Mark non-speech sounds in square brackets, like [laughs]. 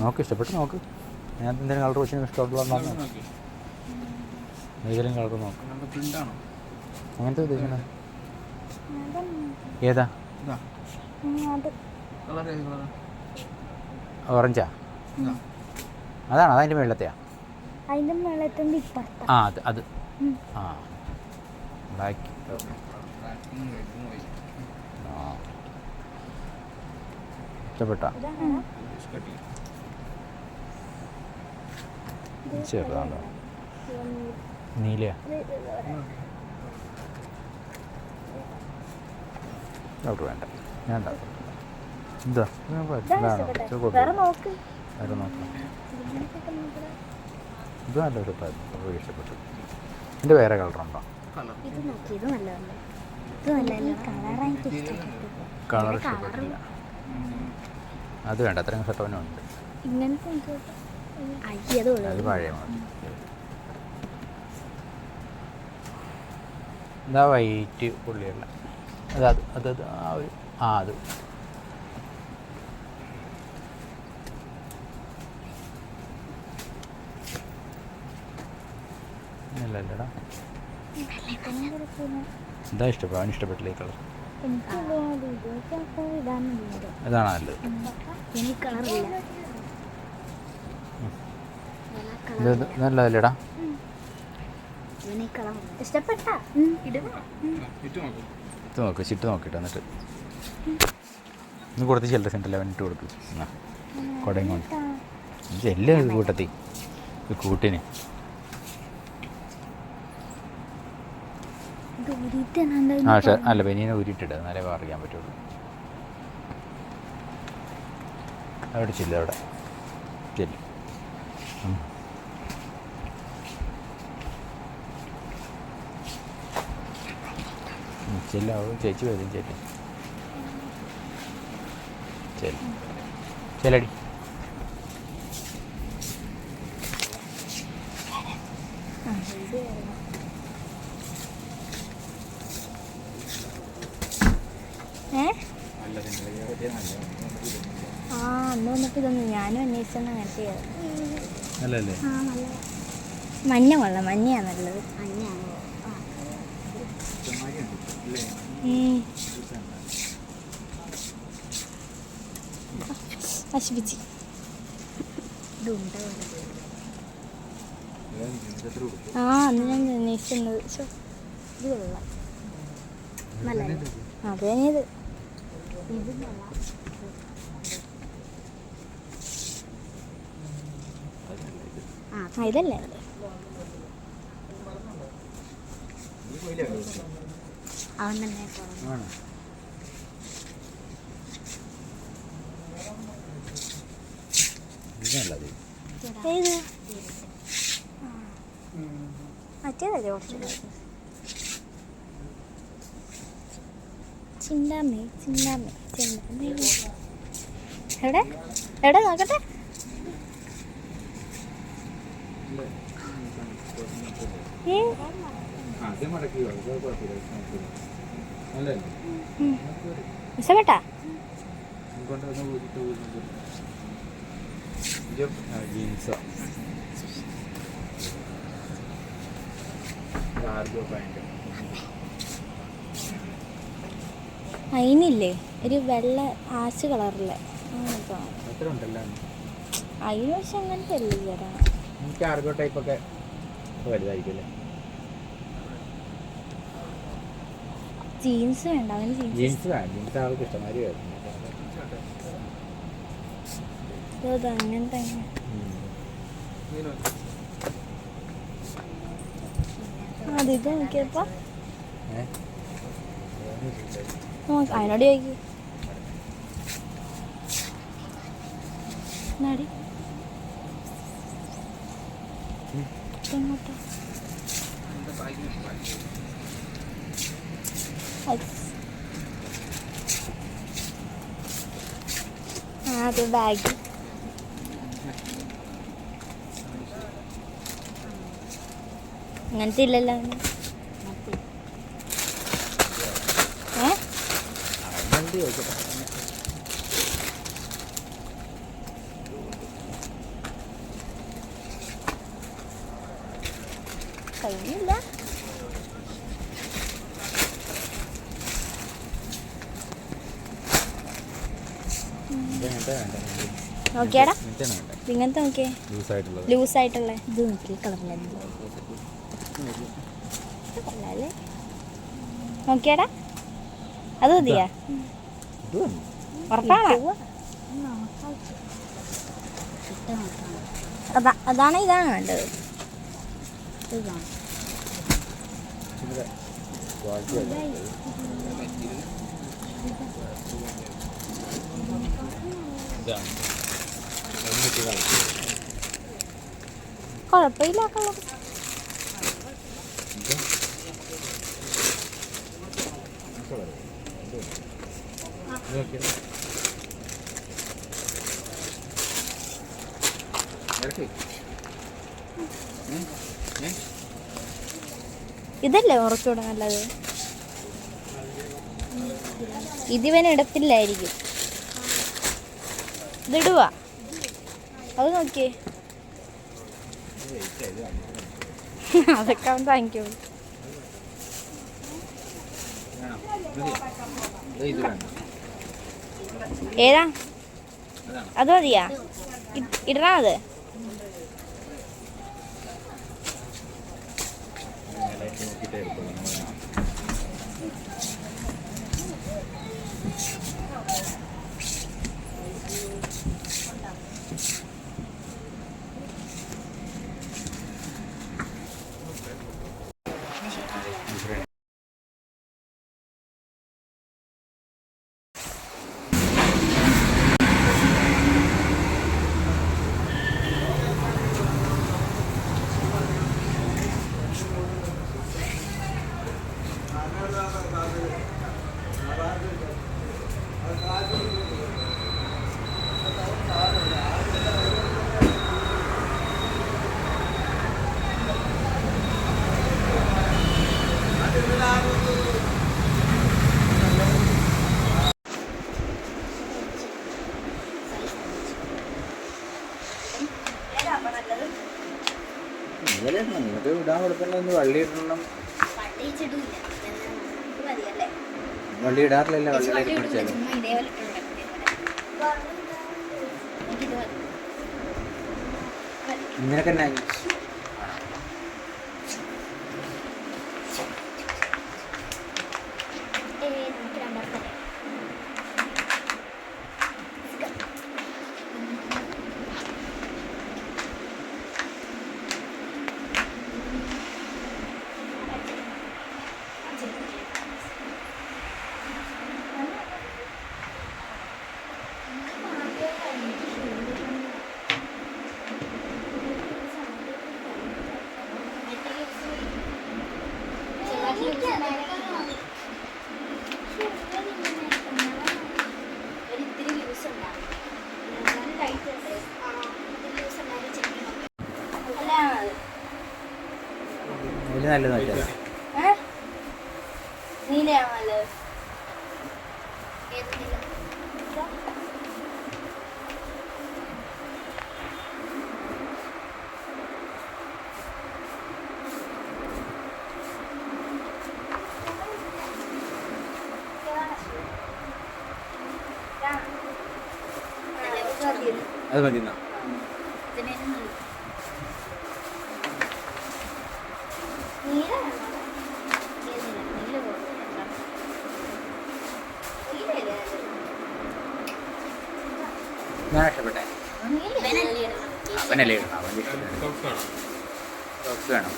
നോക്ക് ഇഷ്ടപ്പെട്ട് നോക്ക്. ഞാൻ എന്തെങ്കിലും കളർ വെച്ചാൽ ഇഷ്ടമുള്ള നോക്കി. ഏതെങ്കിലും കളർ നോക്ക്. അങ്ങനത്തെ ഉദ്ദേശിക്കണേ ഏതാ? ഓറഞ്ചാ അതാണ് അതതിന്റെ മേളത്തെയാ? അതിന്റെ മേളത്തിന്റെ ഇപ്പുറത്ത. ആ അത് അത്. ആ. ബ്ലാക്ക് ഇഷ്ടപ്പെട്ടാ. ചെറുതാണോ. നീലയാ ഔട്ട് വേണ്ട. ഞാൻ? ഇത്. വേറെ. നോക്ക്. ഇത് നല്ല ഇഷ്ടപ്പെട്ടു. എന്റെ വേറെ കളറുണ്ടോ കളർ ഇഷ്ടപ്പെട്ടില്ല. അത് വേണ്ട. അത്രയും ഷർട്ടവനും ഉണ്ട്. ഇങ്ങനത്തെ അത് പഴയ ഇതാ വൈറ്റ് പുള്ളിയുള്ള അത് അത് അത് അത് ആ ഒരു ആ അത്. ഇതാ ഇഷ്ടപ്പെട്ടു അവന് ഇഷ്ടപ്പെട്ടില്ല ഈ കളർ? ഇടാനുള്ളത് നല്ലത്? ഇത് നല്ലതല്ലേടാ? ഇത് നോക്ക് ചിട്ട് നോക്കിട്ട് എന്നിട്ട് ഇന്ന് കൊടുത്ത് ചില്ലറ സെന്റല്ല അവൻ ഇട്ട് കൊടുത്തു എന്നാ കുടയും കൊണ്ട്. എല്ലാം ഇത് കൂട്ടത്തി. ഇത് കൂട്ടിന്. ആ അല്ല ബനിയനെ ഊരിയിട്ടിട്ട് എന്നാലേ അറിയാൻ പറ്റുള്ളൂ. അവിടെ ചില്ല അവിടെ. ചെല്ലു. ചെല്ല അവൾ ചേച്ചി വരും ചെല്ലു ചെല്ലു. ചെല്ലടി. ഏ? ആ അന്ന് വന്നപ്പോ ഇതൊന്നും ഞാനും അന്വേഷിച്ചാണ് അങ്ങനത്തെ നല്ലല്ലേ മഞ്ഞ കൊള്ളാം മഞ്ഞയാണ് നല്ലത്. മഞ്ഞയാണ്? നശിപ്പിച്ച് ആ അന്ന് ഞാൻ അന്വേഷിച്ചത് ശ്ശോ, ഇത് കൊള്ളാം. നല്ല ആ ഇതല്ലേ? അവൻ തന്നെ ആണോ. ഏത്? മറ്റേതല്ലേ കുറച്ച് ചിന്താമേ ചിന്താമേ ചിന്താമേ. എവിടെ? എവിടെ നോക്കട്ടെ? ജീൻസോ അതിനില്ലേ ഒരു വെള്ള ആശ് കളറിലെ. അയിന് പക്ഷെ അങ്ങനത്തെ അല്ലേ ചേട്ടാ കാർഗോ ടൈപ്പൊക്കെ വലുതായിരിക്കും അല്ലേ ജീൻസ് വേണ്ട അവന് ജീൻസ് വേണം ജീൻസ് ആൾക്ക് ഇഷ്ടമാതിരി വരും. അങ്ങനെ. നോക്കിയപ്പോ? അതിനോട് ചോദിക്കും. ആദ്യ ബാഗ് അങ്ങനത്തെ ഇല്ലല്ലോ കയ്യില്ല നോക്കിയാടാ. ഇങ്ങനത്തെ നോക്കിയേ. ലൂസ് ആയിട്ടുള്ള ഇത് നോക്കി കളറിലല്ലേ നോക്കിയാടാ. അത് മതിയാ. ഉറപ്പാണോ? അതാണ് ഇതാണ് വേണ്ടത്. ഇതാണ് കുഴപ്പമില്ല കളർ ഇതല്ലേ കുറച്ചുകൂടെ നല്ലത്? ഇതിവൻ ഇടത്തില്ലായിരിക്കും ഇതിടുക. അത് നോക്കിയേ. [laughs] അതൊക്കെ അവൻ താങ്ക് ഏതാ? അത് മതിയാ. ഇടണോ അത്? മേലായിട്ട് കൊടുക്കേണ്ടത് വള്ളി ഇടണം വള്ളി ഇടാറില്ലല്ലോ വള്ളിയിലേക്ക് പിടിച്ചാലും. ഇങ്ങനൊക്കെ തന്നെ. നോക്കിയാൽ നീലയാണോ നല്ലത്? അത് മതി എന്നാ ഞാൻ രക്ഷപ്പെട്ടെ അവനല്ലേ ഇടണം. സോക്സ് വേണം.